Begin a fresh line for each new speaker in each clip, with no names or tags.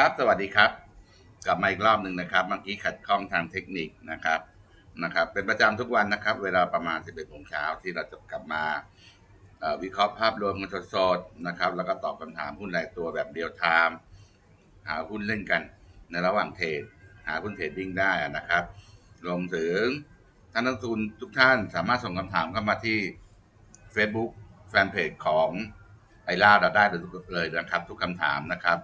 ครับ สวัสดีครับ กลับมาอีกรอบหนึ่งนะครับ เมื่อกี้ขัดข้องทางเทคนิคนะครับ นะครับ เป็นประจำทุกวันนะครับ เวลาประมาณ 11โมงเช้าที่เราจะกลับมาวิเคราะห์ภาพรวมกันสดๆนะครับ แล้วก็ตอบคำถามหุ้นรายตัวแบบเดียวไทม์หาหุ้นเล่นกันในระหว่างเทรดหาหุ้นเทรดดิ้งได้นะครับ รวมถึงท่านนักทุนทุกท่านสามารถส่งคำถามเข้ามาที่ Facebook แฟนเพจของไอล่าเราได้เลยนะครับ ทุกคำถามนะครับ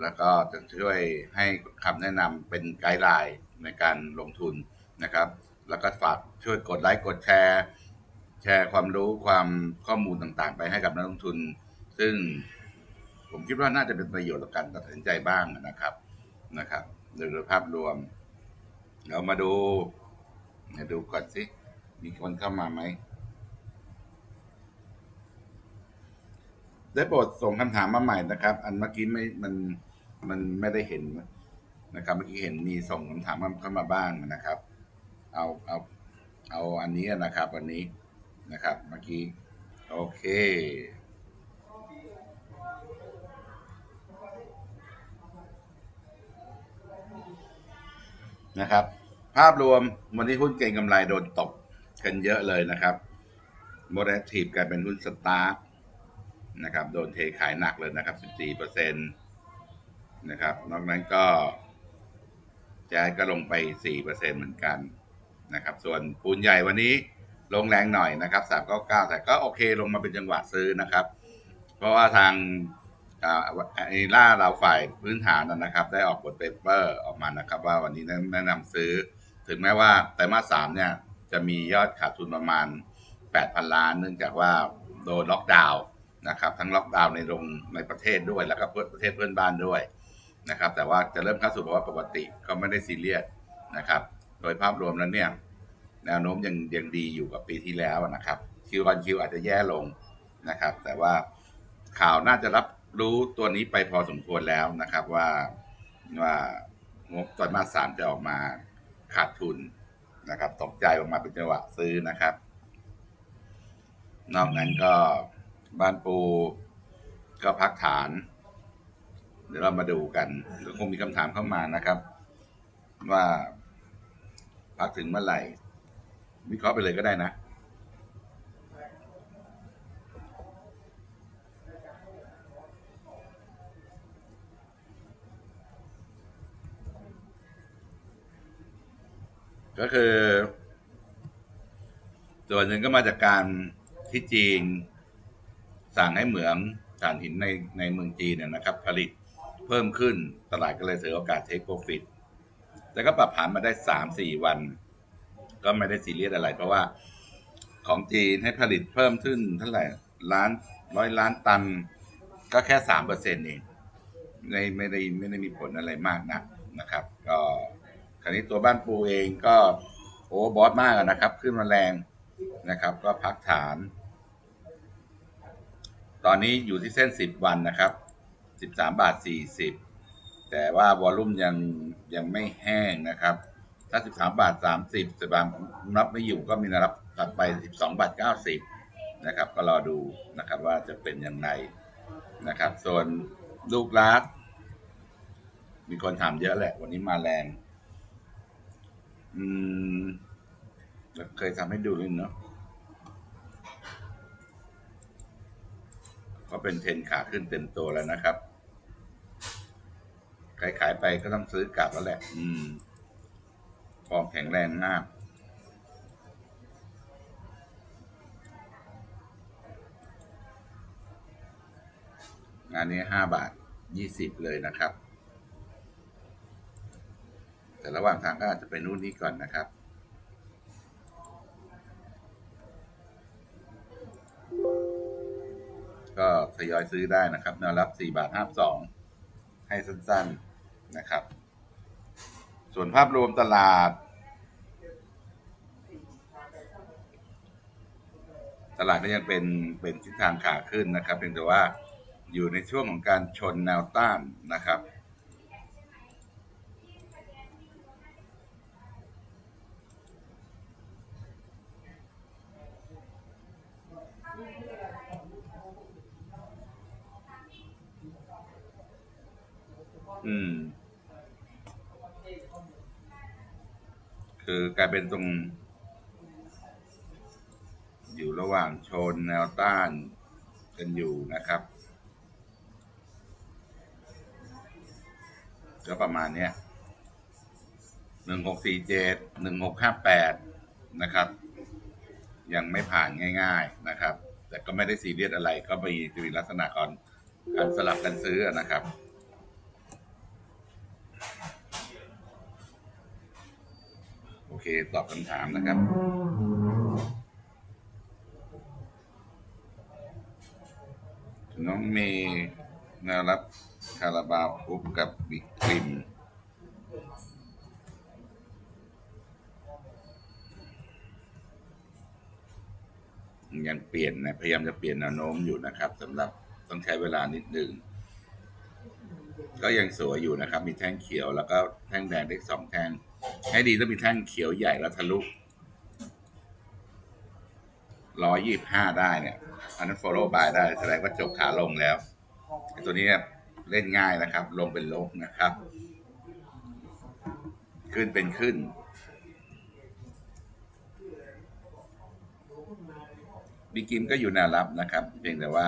แล้วก็จะช่วยให้คำแนะนำเป็นไกด์ไลน์ในการลงทุนนะครับ แล้วก็ฝากช่วยกดไลค์กดแชร์ แชร์ความรู้ความข้อมูลต่างๆ ไปให้กับนักลงทุน ซึ่งผมคิดว่าน่าจะเป็นประโยชน์ต่อการตัดสินใจบ้างนะครับนะครับโดยโดยภาพรวม เรามาดูมาดูก่อนสิมีคนเข้ามาไหมได้โปรดส่งคำถามมาใหม่นะครับ อันเมื่อกี้ไม่มัน มันไม่ได้เห็นนะครับ เมื่อกี้เห็นมีส่งคำถามเข้ามาบ้างนะครับ เอาเอาเอาอันนี้นะครับอันนี้นะครับ เมื่อกี้โอเคนะครับ ภาพรวมวันนี้หุ้นเก่งกำไรโดนตกกันเยอะเลยนะครับโมเดลทีฟกลายเป็นหุ้นสตาร์ทนะครับ โดนเทขายหนักเลยนะครับ 14เปอร์เซ็นต์ นะครับ นอกนั้นก็แจ๊ก็ลงไป4เปอร์เซ็นต์เหมือนกันนะครับ ส่วนปูนใหญ่วันนี้ลงแรงหน่อยนะครับ 399 แต่ก็โอเคลงมาเป็นจังหวะซื้อนะครับ เพราะว่าทางอ่าไอล่าเราฝ่ายพื้นฐานนะครับ ได้ออกบทเปเปอร์ออกมานะครับ ว่าวันนี้แนะนำซื้อ ถึงแม้ว่าไตรมาสสามเนี่ยจะมียอดขาดทุนประมาณ 8,000 ล้าน เนื่องจากว่าโดนล็อกดาวน์นะครับ ทั้งล็อกดาวน์ในโรงในประเทศด้วย แล้วก็ประเทศเพื่อนบ้านด้วย นะครับ แต่ว่าจะเริ่มเข้าสู่ภาวะปกติก็ไม่ได้ซีเรียสนะครับ โดยภาพรวมแล้วเนี่ยแนวโน้มยังยังดีอยู่กับปีที่แล้วนะครับคิววันคิวอาจจะแย่ลงนะครับ แต่ว่าข่าวน่าจะรับรู้ตัวนี้ไปพอสมควรแล้วนะครับว่าว่างบไตรมาสสามจะออกมาขาดทุนนะครับ ตกใจออกมาเป็นจังหวะซื้อนะครับ นอกนั้นก็บ้านปูก็พักฐาน เดี๋ยวเรามาดูกันเดี๋ยวคงมีคำถามเข้ามานะครับ ว่าพักถึงเมื่อไหร่ วิเคราะห์ไปเลยก็ได้นะก็คือ ส่วนหนึ่งก็มาจากการที่จีน สั่งให้เหมืองถ่านหินในในเมืองจีนเนี่ยนะครับ ผลิต เพิ่มขึ้นตลาดก็เลยเสียโอกาสเทคโปรฟิตแต่ก็ปรับผ่านมาได้สามสี่วัน ก็ไม่ได้ซีเรียสอะไร เพราะว่าของจีนให้ผลิตเพิ่มขึ้นเท่าไหร่ล้านร้อยล้านตัน ก็แค่สามเปอร์เซ็นต์เองไม่ไม่ได้ไม่ได้มีผลอะไรมากนักนะครับ ก็คราวนี้ตัวบ้านปูเองก็โอ้บอสมากนะครับ ขึ้นมาแรงนะครับ ก็พักฐาน ตอนนี้อยู่ที่เส้นสิบวันนะครับ สิบสามบาทสี่สิบแต่ว่าวอลลุ่มยังยังไม่แห้งนะครับ ถ้า 13 บาท 30สบางรับไม่อยู่ก็มีนวรับถัดไป 12 บาท 90 นะครับ ก็รอดูนะครับว่าจะเป็นยังไงนะครับ ส่วนลูกลัก มีคนถามเยอะแหละ วันนี้มาแรง อืมเคยทำให้ดูเลยเนาะก็เป็นเทนขาขึ้นเต็มตัวแล้วนะครับ ขายขายไปก็ต้องซื้อกลับแล้วแหละ อืมฟอร์มแข็งแรงมากงานนี้ห้าบาทยี่สิบเลยนะครับ แต่ระหว่างทางก็อาจจะไปนู่นนี่ก่อนนะครับ ก็ทยอยซื้อได้นะครับแนวรับ4บาท52ให้สั้นๆ นะครับ ส่วนภาพรวมตลาด ตลาดก็ยังเป็นเป็นทิศทางขาขึ้นนะครับเพียงแต่ว่าอยู่ในช่วงของการชนแนวต้านนะครับ อืม คือกลายเป็นตรง อยู่ระหว่างชนแนวต้านกันอยู่นะครับก็ประมาณเนี้ยหนึ่งหกสี่เจ็ดหนึ่งหกห้าแปดนะครับ ยังไม่ผ่านง่าย ๆนะครับ แต่ก็ไม่ได้ซีเรียสอะไรก็มีจะมีลักษณะก่อนการสลับกันซื้อนะครับ โอ เคตอบคำถามนะครับน้องเมย์นารับคาราบาวพบกับบิ๊กคริมยังเปลี่ยนนะพยายามจะเปลี่ยนแนวโน้มอยู่นะครับสำหรับต้องใช้เวลานิดหนึ่งก็ยังสวยอยู่นะครับ มีแท่งเขียวแล้วก็แท่งแดงได้สองแท่ง ให้ดีต้องมีแท่งเขียวใหญ่แล้วทะลุร้อยยี่บห้าได้เนี่ย อันนั้น follow by ได้แสดงว่าจบขาลงแล้ว ตัวนี้เล่นง่ายนะครับ ลงเป็นลงนะครับ ขึ้นเป็นขึ้น บิ๊กกิมก็อยู่แนวรับนะครับ เพียงแต่ว่า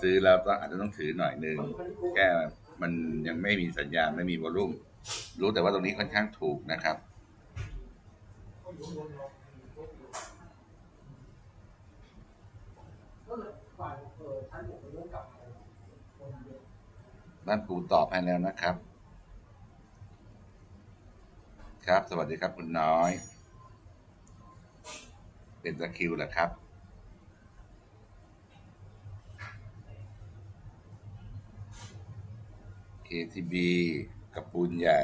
ซื้อแล้วก็อาจจะต้องถือหน่อยหนึ่งแค่มันยังไม่มีสัญญาณไม่มีวอลุ่ม รู้แต่ว่าตรงนี้ค่อนข้างถูกนะครับ บ้านปูตอบให้แล้วนะครับ ครับ สวัสดีครับคุณน้อย เป็นตะคิวเหรอครับ KTB กับปูนใหญ่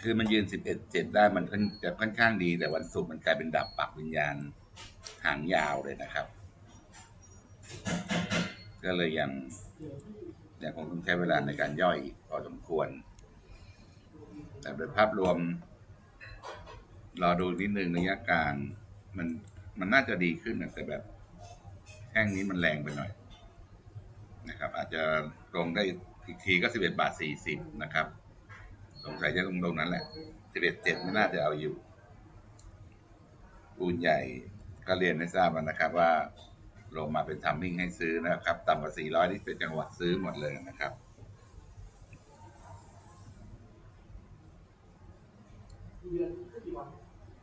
คือมันยืน11 7ได้มันค่อนจะค่อนข้างดี แต่วันศุกร์มันกลายเป็นดับปักวิญญาณหางยาวเลยนะครับ ก็เลยยังยังคงต้องใช้เวลาในการย่อยพอสมควร แต่โดยภาพรวม รอดูนิดนึงระยะกางมัน มันน่าจะดีขึ้นนะแต่แบบแท่งนี้มันแรงไปหน่อย นะครับ อาจจะลงได้อีกทีก็11บาท40นะครับสงสัยจะลงตรงนั้นแหละ11 7ไม่น่าจะเอาอยู่ปูนใหญ่ก็เรียนให้ทราบนะครับว่าลงมาเป็นทัมมิ่งให้ซื้อนะครับต่ำกว่า400นี่เป็นจังหวะซื้อหมดเลยนะครับ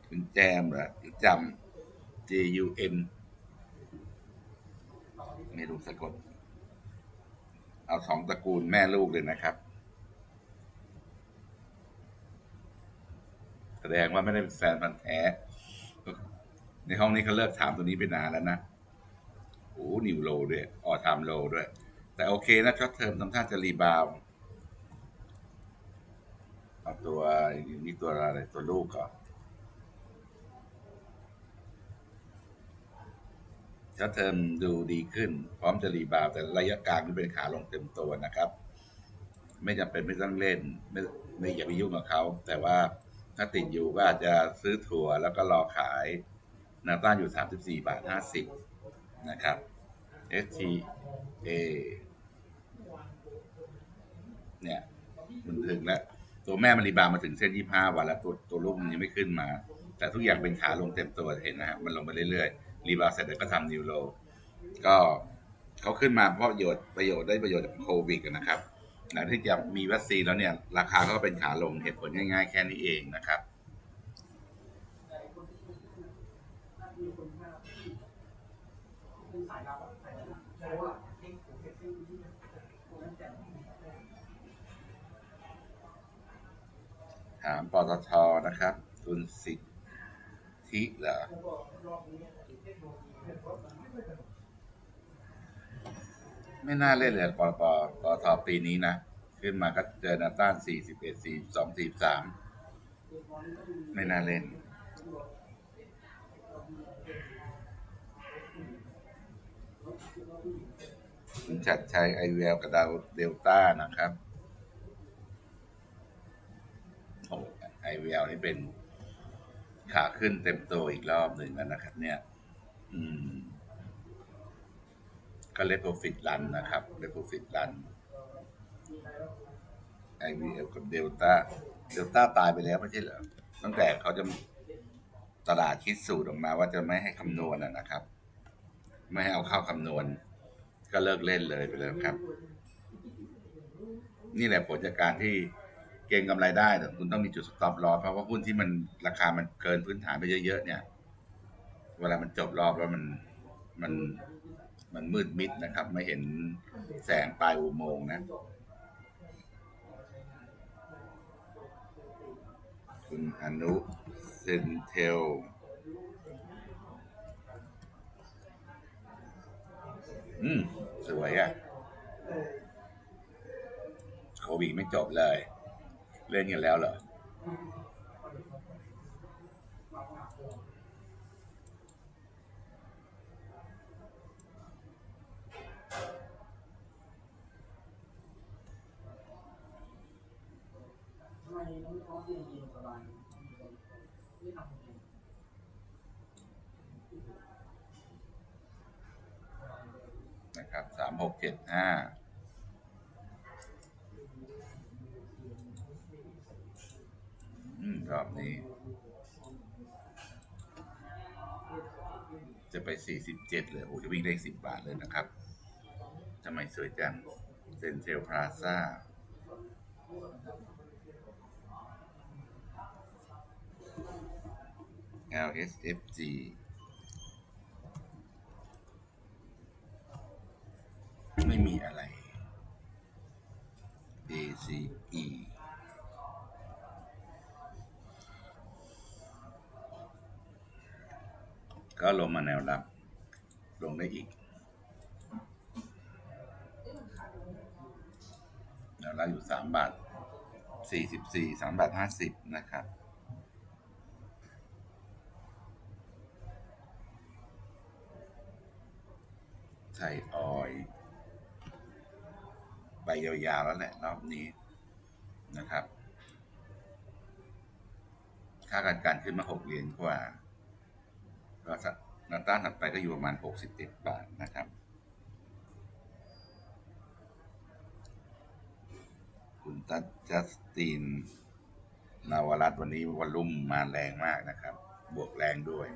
คุณแจมเหรอจำ J U M ไม่รู้สะกด เอาสองตระกูลแม่ลูกเลยนะครับ แสดงว่าไม่ได้เป็นแฟนพันธ์แท้ ในห้องนี้เขาเลิกถามตัวนี้ไปนานแล้วนะโอ้นิวโลด้วย ออทามโลด้วย แต่โอเคนะช็อตเทอมทำท่าจะรีบาวเอาตัวนี่ตัวอะไรตัวลูกก่อน ช็อตเทอมดูดีขึ้น พร้อมจะรีบาวด์แต่ระยะกลางนี่เป็นขาลงเต็มตัวนะครับ ไม่จำเป็นไม่ต้องเล่น ไม่ไม่อย่าไปยุ่งกับเขา แต่ว่าถ้าติดอยู่ก็อาจจะซื้อถั่วแล้วก็รอขายนวต้านอยู่ 34 บาท 50 นะครับ STA เนี่ยมันถึงแล้ว ตัวแม่มันรีบาวมาถึงเส้น 25 วันแล้วตัวตัวลูกมันยังไม่ขึ้นมา แต่ทุกอย่างเป็นขาลงเต็มตัวเห็นนะฮะมันลงไปเรื่อยๆ รีบาวเสร็จแล้วก็ทำนิวโล ก็เขาขึ้นมาเพราะประโยชน์ประโยชน์ได้ประโยชน์จากโควิดนะครับหลังที่จะมีวัคซีนแล้วเนี่ย ราคาก็เป็นขาลงเหตุผลง่ายๆ แค่นี้เองนะครับ ถามปตทนะครับทุนสิทธิเหรอ ไม่น่าเล่นเลยปอปอปอทอปีนี้นะ ขึ้นมาก็เจอนาต้าน41 42 43ไม่น่าเล่นคุณชัดชัยไอเวลกับดาวเดลต้านะครับโอ้ไอเวลนี่เป็นขาขึ้นเต็มตัวอีกรอบหนึ่งแล้วนะครับเนี่ย ก็เล p โ r ฟิตรันนะครับเล p โ r ฟิตรัน IVL กับเดลต้าเดลต้าตายไปแล้วไม่ใช่เหรอตั้งแต่เขาจะตลาดคิดสูตรออกมาว่าจะไม่ให้คำนวณนะครับ ไม่ให้เอาเข้าคำนวณ ก็เลิกเล่นเลยไปเลยครับ นี่แหละผลจากการที่เก็งกำไรได้แต่คุณต้องมีจุดสต็อปลอเพราะว่าหุ้นที่มันราคามันเกินพื้นฐานไปเยอะๆเนี่ย เวลามันจบรอบแล้วมันมันมันมืดมิดนะครับ ไม่เห็นแสงปลายอุโมงค์นะคุณอนุเซนเทลอืม สวยอะ่ะโควิดไม่จบเลย เล่นกันแล้วเหรอ
ไมน้องท้องเย็นเย็นสบายไม่ทำเอง
นะครับสามหกเจ็ดห้าอืมรอบนี้ จะไปสี่สิบเจ็ดเลยโอ้จะวิ่งได้สิบบาทเลยนะครับทำไมสวยจังเซนเทลพลาซ่า LSFG ไม่มีอะไร ACE ก็ลงมาแนวรับ ลงได้อีก แนวรับอยู่สามบาทสี่สิบสี่สามบาทห้าสิบนะครับ ไทยออยล์ ไปยาวๆแล้วแหละรอบนี้นะครับ ค่าการการขึ้นมาหกเหรียญกว่าก็สักนาต้านถัดไปก็อยู่ประมาณหกสิบเอ็ดบาทนะครับ คุณตัดจัสตินนาวรัตวันนี้วอลลุ่มมาแรงมากนะครับ บวกแรงด้วย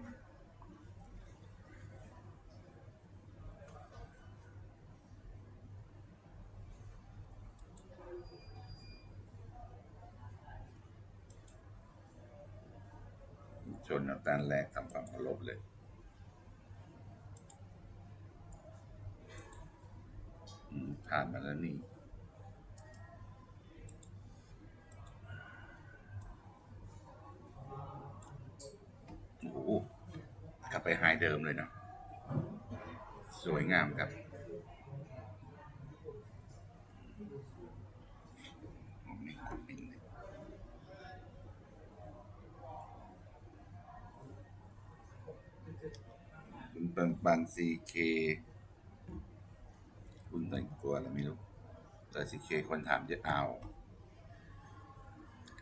ชนน้ำตาลแรงทำความเคารพเลย ผ่านมาแล้วนี่โอ้กลับไปไฮเดิมเลยเนาะสวยงามครับ ผมไม่กดลิงก์เลย คุณปันปันซีเคคุณแต่งตัวอะไรไม่รู้แต่ซีเคคนถามจะเอา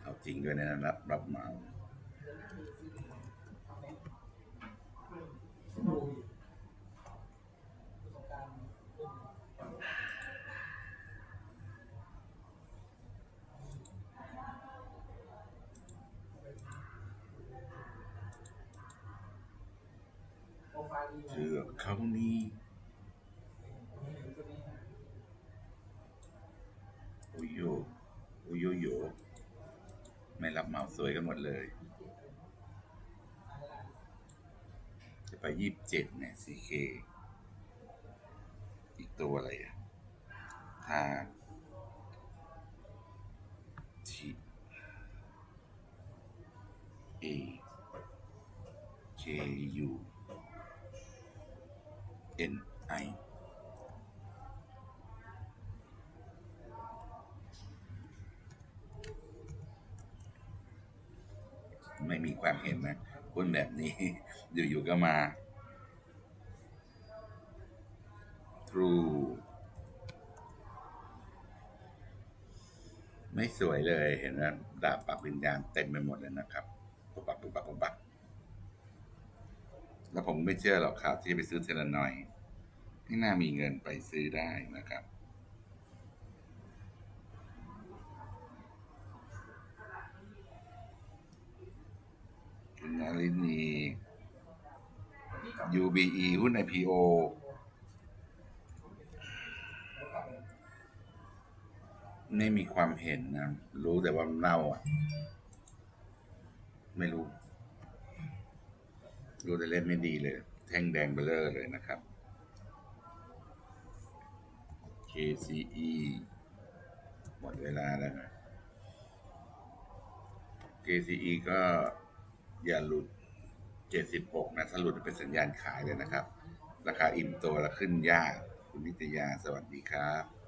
เอาจริงด้วยนะรับรับมา
ประสบการณ์
เลือเขานี้โอ้ยโยโอ้ยโยโยไม่รับเหมาสวยกันหมดเลย จะไปยี่สิบเจ็ดเนี่ย CK อีกตัวอะไรอะถ้า T A K U N I ไม่มีความเห็นนะคนแบบนี้ อยู่ๆก็มา True ไม่สวยเลยเห็นไหมดาบปักวิญญาณเต็มไปหมดเลยนะครับปุบปักปุบปักปุบปัก แล้วผมไม่เชื่อหรอกครับ ที่ไปซื้อเทเลนอยไม่น่ามีเงินไปซื้อได้นะครับ คุณนารินี UBE หุ้น IPO ไม่มีความเห็นนะ รู้แต่ว่ามันเน่าอะ ไม่รู้ รู้แต่เล่นไม่ดีเลย แท่งแดงเบลเลอร์เลยนะครับ KCE หมดเวลาแล้วนะ KCE ก็อย่าหลุด 76 นะ ถ้าหลุดจะเป็นสัญญาณขายเลยนะครับ ราคาอิ่มตัวแล้วขึ้นยาก คุณนิตยา สวัสดีครับ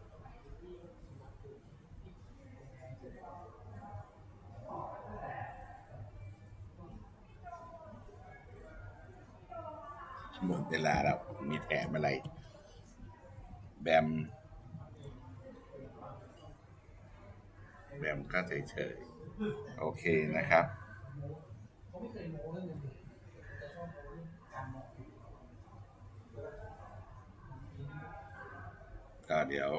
หมดเวลาแล้ว มีแถมอะไร แบม แบมก็เฉยๆ โอเคนะครับ
เขาไม่เคยโมเลยแต่ชอบโม้เรื่องการมอง
ก็เดี๋ยว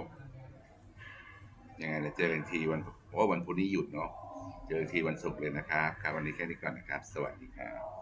ยังไงเดี๋ยวเจอกันทีวันว่าวันพุธนี้หยุดเนาะ เจอทีวันศุกร์เลยนะครับ ครับ วันนี้แค่นี้ก่อนนะครับ สวัสดีครับ